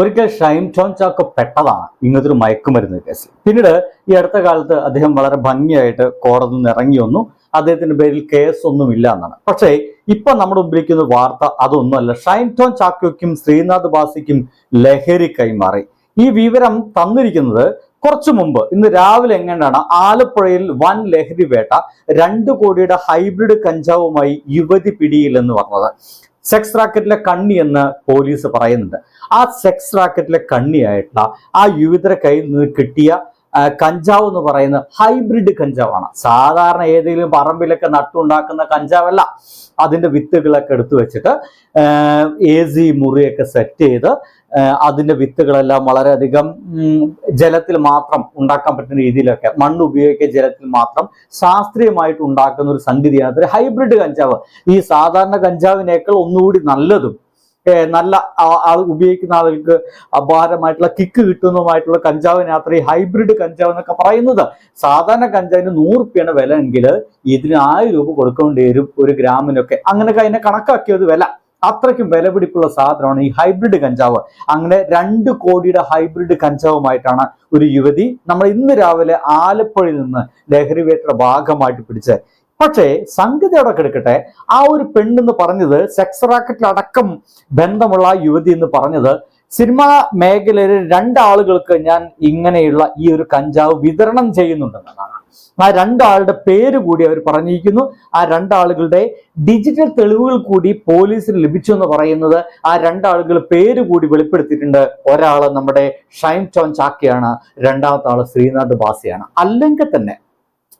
ഒരിക്കൽ ഷൈൻ ടോൺ ചാക്കോ പെട്ടതാണ്. ഇങ്ങനത്തെ ഒരു മയക്കുമരുന്ന് കേസ് പിന്നീട് ഈ അടുത്ത കാലത്ത് അദ്ദേഹം വളരെ ഭംഗിയായിട്ട് കോടതിയിൽ നിന്ന് ഇറങ്ങി വന്നു. അദ്ദേഹത്തിന്റെ പേരിൽ കേസ് ഒന്നും ഇല്ല എന്നാണ്. പക്ഷേ ഇപ്പൊ നമ്മുടെ മുമ്പിലിരിക്കുന്ന വാർത്ത അതൊന്നുമല്ല. ഷൈൻ ടോൺ ചാക്കോയ്ക്കും ശ്രീനാഥ് ബാസിക്കും ലഹരി കൈമാറി. ഈ വിവരം തന്നിരിക്കുന്നത് കുറച്ചു മുമ്പ്. ഇന്ന് രാവിലെ എങ്ങനെയാണ് ആലപ്പുഴയിൽ വൻ ലഹരി വേട്ട രണ്ട് കോടിയുടെ ഹൈബ്രിഡ് കഞ്ചാവുമായി യുവതി പിടിയിലെന്ന് പറഞ്ഞത്. സെക്സ് റാക്കറ്റിലെ കണ്ണി എന്ന് പോലീസ് പറയുന്നുണ്ട്. ആ സെക്സ് റാക്കറ്റിലെ കണ്ണിയായിട്ടുള്ള ആ യുവതിയുടെ കയ്യിൽ നിന്ന് കിട്ടിയ കഞ്ചാവ് എന്ന് പറയുന്നത് ഹൈബ്രിഡ് കഞ്ചാവാണ്. സാധാരണ ഏതെങ്കിലും പറമ്പിലൊക്കെ നട്ടുണ്ടാക്കുന്ന കഞ്ചാവല്ല. അതിന്റെ വിത്തുകളൊക്കെ എടുത്തു വെച്ചിട്ട് എ സി മുറിയൊക്കെ സെറ്റ് ചെയ്ത് ആ, അതിന്റെ വിത്തുകളെല്ലാം വളരെയധികം ജലത്തിൽ മാത്രം ഉണ്ടാക്കാൻ പറ്റുന്ന രീതിയിലൊക്കെ മണ്ണ് ഉപയോഗിക്കുക ജലത്തിൽ മാത്രം ശാസ്ത്രീയമായിട്ട് ഉണ്ടാക്കുന്ന ഒരു സംഗതിയാണ്. ഹൈബ്രിഡ് കഞ്ചാവ്. ഈ സാധാരണ കഞ്ചാവിനേക്കാൾ ഒന്നുകൂടി നല്ലതും നല്ല ആൾ ഉപയോഗിക്കുന്ന ആളുകൾക്ക് അപാരമായിട്ടുള്ള കിക്ക് കിട്ടുന്നതുമായിട്ടുള്ള കഞ്ചാവിനകത്ത് ഈ ഹൈബ്രിഡ് കഞ്ചാവ് എന്നൊക്കെ പറയുന്നത്. സാധാരണ കഞ്ചാവിന് നൂറ് റുപ്യാണ് വില എങ്കിൽ ഇതിന് ആയിരം രൂപ കൊടുക്കേണ്ടി വരും ഒരു ഗ്രാമിനൊക്കെ. അങ്ങനെയൊക്കെ അതിനെ കണക്കാക്കിയത് വില. അത്രയ്ക്കും വിലപിടിപ്പുള്ള സാധനമാണ് ഈ ഹൈബ്രിഡ് കഞ്ചാവ്. അങ്ങനെ രണ്ട് കോടിയുടെ ഹൈബ്രിഡ് കഞ്ചാവുമായിട്ടാണ് ഒരു യുവതി നമ്മൾ ഇന്ന് രാവിലെ ആലപ്പുഴയിൽ നിന്ന് ലഹരി വേട്ടയുടെ ഭാഗമായിട്ട് പിടിച്ച്. പക്ഷേ സംഗതി അവിടെ കിടക്കട്ടെ. ആ ഒരു പെണ്ണെന്ന് പറഞ്ഞത് സെക്സ് റാക്കറ്റിലടക്കം ബന്ധമുള്ള ആ യുവതി എന്ന് പറഞ്ഞത് സിനിമാ മേഖലയിലെ രണ്ടാളുകൾക്ക് ഞാൻ ഇങ്ങനെയുള്ള ഈ ഒരു കഞ്ചാവ് വിതരണം ചെയ്യുന്നുണ്ടെന്നാണ്. ആ രണ്ടാളുടെ പേര് കൂടി അവർ പറഞ്ഞിരിക്കുന്നു. ആ രണ്ടാളുകളുടെ ഡിജിറ്റൽ തെളിവുകൾ കൂടി പോലീസിന് ലഭിച്ചു എന്ന് പറയുന്നത് ആ രണ്ടാളുകൾ പേര് കൂടി വെളിപ്പെടുത്തിയിട്ടുണ്ട്. ഒരാൾ നമ്മുടെ ഷൈൻ ടോൺ ചാക്കയാണ് രണ്ടാമത്തെ ആൾ ശ്രീനാഥ് ബാസിയാണ്. അല്ലെങ്കിൽ തന്നെ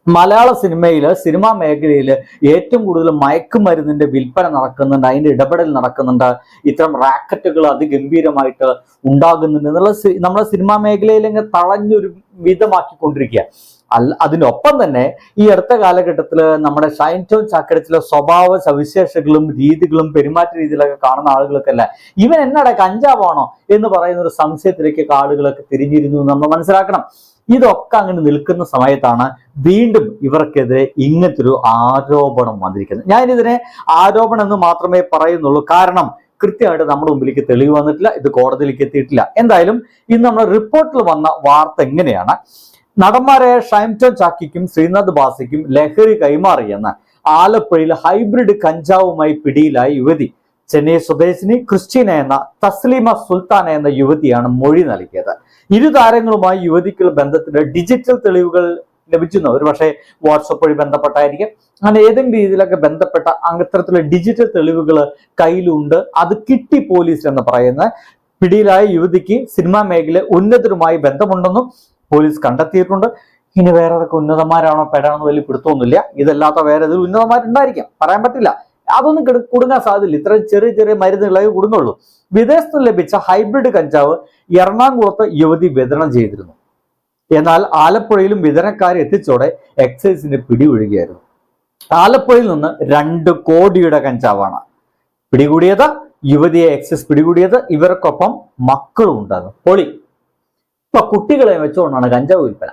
മലയാള സിനിമയിൽ സിനിമാ മേഖലയിൽ ഏറ്റവും കൂടുതൽ മയക്കുമരുന്നിന്റെ വിൽപ്പന നടക്കുന്നുണ്ട് അതിന്റെ ഇടപെടൽ നടക്കുന്നുണ്ട്. ഇത്തരം റാക്കറ്റുകൾ അതിഗംഭീരമായിട്ട് ഉണ്ടാകുന്നുണ്ട്. എന്നുള്ള നമ്മുടെ സിനിമാ മേഖലയിൽ തളഞ്ഞൊരു വിധമാക്കിക്കൊണ്ടിരിക്കുക അതിനൊപ്പം തന്നെ ഈ അടുത്ത കാലഘട്ടത്തിൽ നമ്മുടെ ഷൈൻ ടോൺ സ്വഭാവ സവിശേഷകളും രീതികളും പെരുമാറ്റ രീതികളൊക്കെ കാണുന്ന ആളുകളൊക്കെ അല്ല? ഇവൻ എന്നട കഞ്ചാവാണോ എന്ന് പറയുന്ന ഒരു സംശയത്തിലേക്ക് ആളുകളൊക്കെ തിരിഞ്ഞിരുന്നു നമ്മൾ മനസ്സിലാക്കണം. ഇതൊക്കെ അങ്ങനെ നിൽക്കുന്ന സമയത്താണ് വീണ്ടും ഇവർക്കെതിരെ ഇങ്ങനത്തെ ഒരു ആരോപണം വന്നിരിക്കുന്നത്. ഞാനിതിനെ ആരോപണം എന്ന് മാത്രമേ പറയുന്നുള്ളൂ. കാരണം കൃത്യമായിട്ട് നമ്മുടെ മുമ്പിലേക്ക് തെളിവ് വന്നിട്ടില്ല ഇത് കോടതിയിലേക്ക് എത്തിയിട്ടില്ല. എന്തായാലും ഇന്ന് നമ്മുടെ റിപ്പോർട്ടിൽ വന്ന വാർത്ത എങ്ങനെയാണ് നടന്മാരായ ഷൈംടൺ ചാക്കിക്കും ശ്രീനാഥ് ബാസിക്കും ലഹരി കൈമാറിയെന്ന് ആലപ്പുഴയിൽ ഹൈബ്രിഡ് കഞ്ചാവുമായി പിടിയിലായ യുവതി. ചെന്നൈ സ്വദേശിനി ക്രിസ്റ്റീന എന്ന തസ്ലീമ സുൽത്താന എന്ന യുവതിയാണ് മൊഴി നൽകിയത്. ഇരു താരങ്ങളുമായി യുവതിക്കുള്ള ബന്ധത്തിന്റെ ഡിജിറ്റൽ തെളിവുകൾ ലഭിക്കുന്നു ഒരു പക്ഷേ വാട്സപ്പ് വഴി ബന്ധപ്പെട്ടായിരിക്കും. അങ്ങനെ ഏതെങ്കിലും രീതിയിലൊക്കെ ബന്ധപ്പെട്ട അത്തരത്തിലുള്ള ഡിജിറ്റൽ തെളിവുകൾ കയ്യിലുണ്ട്. അത് കിട്ടി പോലീസ് എന്ന് പറയുന്ന പിടിയിലായ യുവതിക്ക് സിനിമാ മേഖല ഉന്നതരുമായി ബന്ധമുണ്ടെന്നും പോലീസ് കണ്ടെത്തിയിട്ടുണ്ട്. ഇനി വേറെ ഒക്കെ ഉന്നതന്മാരാണോ പെടാണെന്ന് വലിയ പിടുത്തമൊന്നുമില്ല. ഇതല്ലാത്ത വേറെ ഇതിൽ ഉന്നതന്മാരുണ്ടായിരിക്കാം. പറയാൻ പറ്റില്ല. അതൊന്നും കിട കുടുങ്ങാൻ സാധ്യതയില്ല. ഇത്രയും ചെറിയ ചെറിയ മരുന്നുകളായി കുടുങ്ങുള്ളൂ. വിദേശത്ത് ലഭിച്ച ഹൈബ്രിഡ് കഞ്ചാവ് എറണാകുളത്ത് യുവതി വിതരണം ചെയ്തിരുന്നു. എന്നാൽ ആലപ്പുഴയിലും വിതരണക്കാരെ എത്തിച്ചോടെ എക്സൈസിന് പിടിവീഴുകയായിരുന്നു ആലപ്പുഴയിൽ നിന്ന് രണ്ട് കോടിയുടെ കഞ്ചാവാണ് പിടികൂടിയത്. യുവതിയെ എക്സൈസ് പിടികൂടിയത്. ഇവർക്കൊപ്പം മക്കളും ഉണ്ടാകും പൊളി. ഇപ്പൊ കുട്ടികളെ വെച്ചുകൊണ്ടാണ് കഞ്ചാവ് വിൽപ്പന.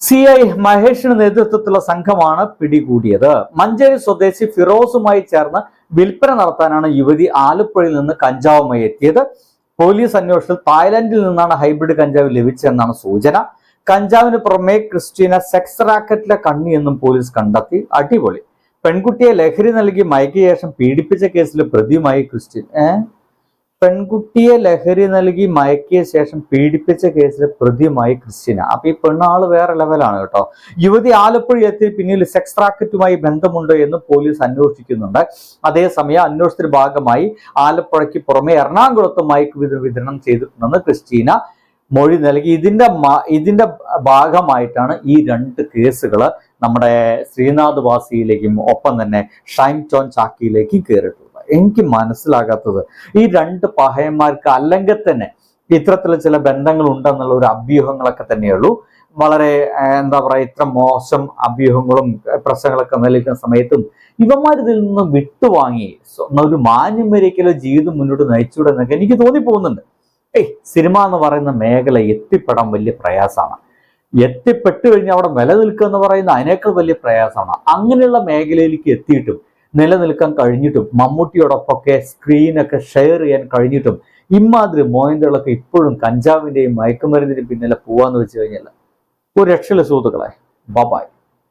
സി ഐ മഹേഷിന് നേതൃത്വത്തിലുള്ള സംഘമാണ് പിടികൂടിയത്. മഞ്ചേരി സ്വദേശി ഫിറോസുമായി ചേർന്ന് വിൽപ്പന നടത്താനാണ് യുവതി ആലപ്പുഴയിൽ നിന്ന് കഞ്ചാവുമായി എത്തിയത്. പോലീസ് അന്വേഷണത്തിൽ തായ്ലൻഡിൽ നിന്നാണ് ഹൈബ്രിഡ് കഞ്ചാവ് ലഭിച്ചതെന്നാണ് സൂചന. കഞ്ചാവിന് പുറമെ ക്രിസ്റ്റീന സെക്സ് റാക്കറ്റിലെ കണ്ണി എന്നും പോലീസ് കണ്ടെത്തി. അടിപൊളി. പെൺകുട്ടിയെ ലഹരി നൽകി മയക്കിയ ശേഷം പീഡിപ്പിച്ച കേസിലെ പ്രതിയുമായി ക്രിസ്റ്റീൻ ഏ? പെൺകുട്ടിയെ ലഹരി നൽകി മയക്കിയ ശേഷം പീഡിപ്പിച്ച കേസിൽ പ്രതിയുമായി ക്രിസ്റ്റിന അപ്പൊ ഈ പെണ്ണാൾ വേറെ ലെവലാണ് കേട്ടോ. യുവതി ആലപ്പുഴ എത്തി പിന്നിൽ സെക്സ് റാക്കറ്റുമായി ബന്ധമുണ്ടോ എന്ന് പോലീസ് അന്വേഷിക്കുന്നുണ്ട്. അതേസമയം അന്വേഷണത്തിന്റെ ഭാഗമായി ആലപ്പുഴയ്ക്ക് പുറമെ എറണാകുളത്ത് മയക്ക് വിത- വിതരണം ചെയ്തിട്ടുണ്ടെന്ന് ക്രിസ്റ്റീന മൊഴി നൽകി. ഇതിന്റെ ഇതിന്റെ ഭാഗമായിട്ടാണ് ഈ രണ്ട് കേസുകൾ നമ്മുടെ ശ്രീനാഥ് വാസിയിലേക്കും ഒപ്പം തന്നെ ഷൈം ചോൺ ചാക്കിയിലേക്കും കയറിയിട്ടുള്ളത്. എനിക്ക് മനസ്സിലാകാത്തത്. ഈ രണ്ട് പഹയന്മാർക്ക് അല്ലെങ്കിൽ തന്നെ ഇത്തരത്തിലുള്ള ചില ബന്ധങ്ങൾ ഉണ്ടെന്നുള്ള ഒരു അഭ്യൂഹങ്ങളൊക്കെ തന്നെയുള്ളൂ. വളരെ എന്താ പറയുക ഇത്ര മോശം അഭ്യൂഹങ്ങളും പ്രശ്നങ്ങളൊക്കെ നിലനിൽക്കുന്ന സമയത്തും ഇവന്മാർ ഇതിൽ നിന്ന് വിട്ടുവാങ്ങി ഒരു മാന്യമരിക്കലോ ജീവിതം മുന്നോട്ട് നയിച്ചൂടെ എന്നൊക്കെ എനിക്ക് തോന്നിപ്പോകുന്നുണ്ട്. ഏയ് സിനിമ എന്ന് പറയുന്ന മേഖല എത്തിപ്പെടാൻ വലിയ പ്രയാസമാണ്. എത്തിപ്പെട്ടു കഴിഞ്ഞാൽ അവിടെ നിലനിൽക്കുക എന്ന് പറയുന്ന അതിനേക്കാൾ വലിയ പ്രയാസമാണ്. അങ്ങനെയുള്ള മേഖലയിലേക്ക് എത്തിയിട്ടും നിലനിൽക്കാൻ കഴിഞ്ഞിട്ടും മമ്മൂട്ടിയോടൊപ്പമൊക്കെ സ്ക്രീനൊക്കെ ഷെയർ ചെയ്യാൻ കഴിഞ്ഞിട്ടും ഇമാതിരി മോയന്തകളൊക്കെ ഇപ്പോഴും കഞ്ചാവിന്റെയും മയക്കുമരുന്നിന്റെയും പിന്നിലെ പോവാന്ന് വെച്ച് കഴിഞ്ഞാൽ ഒരു രക്ഷയിലെ സുഹൃത്തുക്കളെ. ബബായ്